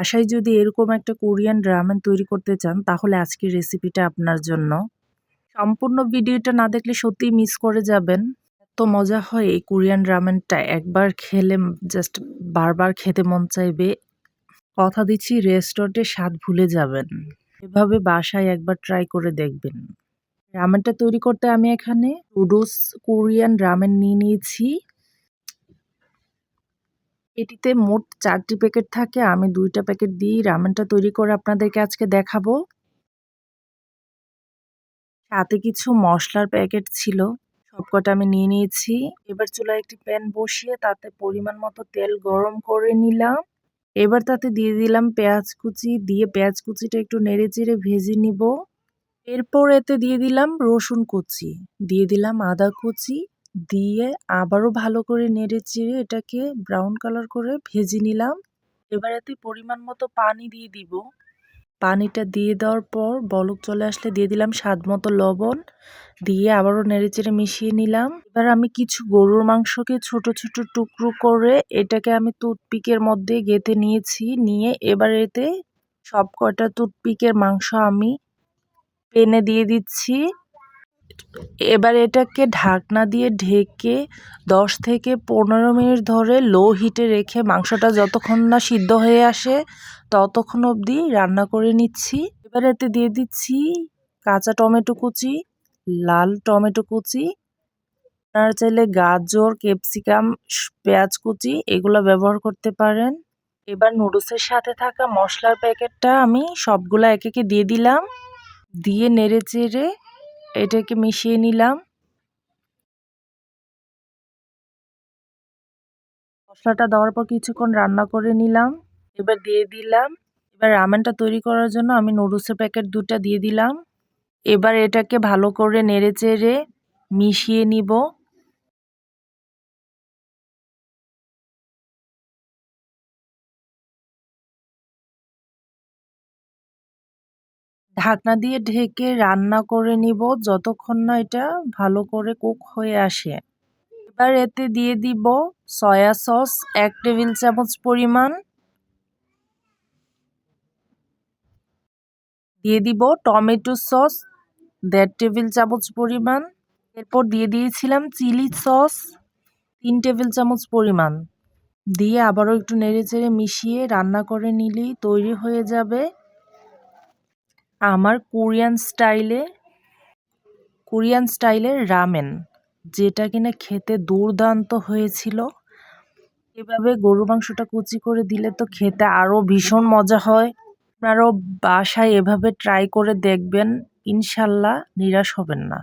বাসায় যদি এরকম একটা কোরিয়ান রামেন তৈরি করতে চান, তাহলে আজকের রেসিপিটা আপনার জন্য। সম্পূর্ণ ভিডিওটা না দেখলে সত্যিই মিস করে যাবেন। এত মজা হয় এই কোরিয়ান রামেনটা একবার খেলে জাস্ট বারবার খেতে মন চাইবে। কথা দিচ্ছি রেস্টুরেন্টের স্বাদ ভুলে যাবেন। এভাবে বাসায় একবার ট্রাই করে দেখবেন। রামেনটা তৈরি করতে আমি এখানে নুডলস কোরিয়ান রামেন নিয়ে নিয়েছি। এটিতে মোট চারটি প্যাকেট থাকে। আমি দুইটা প্যাকেট দিয়েই রামেনটা তৈরি করে আপনাদেরকে আজকে দেখাবো। সাথে কিছু মশলার প্যাকেট ছিল। সবকটা আমি নিয়ে নিয়েছি। এবার চুলায় একটি প্যান বসিয়ে তাতে পরিমাণ মতো তেল গরম করে নিলাম। এবার তাতে দিয়ে দিলাম পেঁয়াজ কুচি। দিয়ে পেঁয়াজ কুচিটা একটু নেড়ে চেড়ে ভেজে নিব। এরপর এতে দিয়ে দিলাম রসুন কুচি। দিয়ে দিলাম আদা কুচি। দিয়ে আবারও ভালো করে নেড়ে চেড়ে এটাকে ব্রাউন কালার করে ভেজে নিলাম। এবার এতে পরিমাণ মতো পানি দিয়ে দিব। পানিটা দিয়ে দেওয়ার পর বলক চলে আসলে দিয়ে দিলাম স্বাদ মতো লবণ। দিয়ে আবারও নেড়েচেড়ে মিশিয়ে নিলাম। এবার আমি কিছু গরুর মাংসকে ছোট ছোট টুকরো করে এটাকে আমি টুথপিকের মধ্যে গেঁথে নিয়েছি। নিয়ে এবার এতে সব কটা টুথপিকের মাংস আমি পেনে দিয়ে দিচ্ছি। এবার এটাকে ঢাকনা দিয়ে ঢেকে দশ থেকে পনেরো মিনিট ধরে লো হিটে রেখে মাংসটা যতক্ষণ না সিদ্ধ হয়ে আসে ততক্ষণ অবধি রান্না করে নিচ্ছি। এবার এতে দিয়ে দিচ্ছি কাঁচা টমেটো কুচি, লাল টমেটো কুচি, আপনারা চাইলে গাজর, ক্যাপসিকাম, পেঁয়াজ কুচি এগুলো ব্যবহার করতে পারেন। এবার নুডলসের সাথে থাকা মশলার প্যাকেটটা আমি সবগুলো এক একে দিয়ে দিলাম। দিয়ে নেড়ে চেড়ে এটাকে মিশিয়ে নিলাম। মশলাটা দেওয়ার পর কিছুক্ষণ রান্না করে নিলাম। এবার দিয়ে দিলাম। এবার রামেনটা তৈরি করার জন্য আমি নুডলসের প্যাকেট দুটা দিয়ে দিলাম। এবার এটাকে ভালো করে নেড়ে চেড়ে মিশিয়ে নিব। ঢাকনা দিয়ে ঢেকে রান্না করে নিব, যতক্ষণ না এটা ভালো করে কুক হয়ে আসে। এবার এতে দিয়ে দিব সয়া সস, এক টেবিল চামচ পরিমাণ। দিয়ে দিব টমেটো সস, দেড় টেবিল চামচ পরিমাণ। এরপর দিয়ে দিয়েছিলাম চিলি সস, তিন টেবিল চামচ পরিমাণ। দিয়ে আবারও একটু নেড়ে চেড়ে মিশিয়ে রান্না করে নিলেই তৈরি হয়ে যাবে। আমার কোরিয়ান স্টাইলে, কোরিয়ান স্টাইলের রামেন, যেটা কিনা খেতে দুর্দান্ত হয়েছিল। এভাবে গরু মাংসটা কুচি করে দিলে তো খেতে আরও ভীষণ মজা হয়। আপনারাও বাসায় এভাবে ট্রাই করে দেখবেন, ইনশাল্লাহ নিরাশ হবেন না।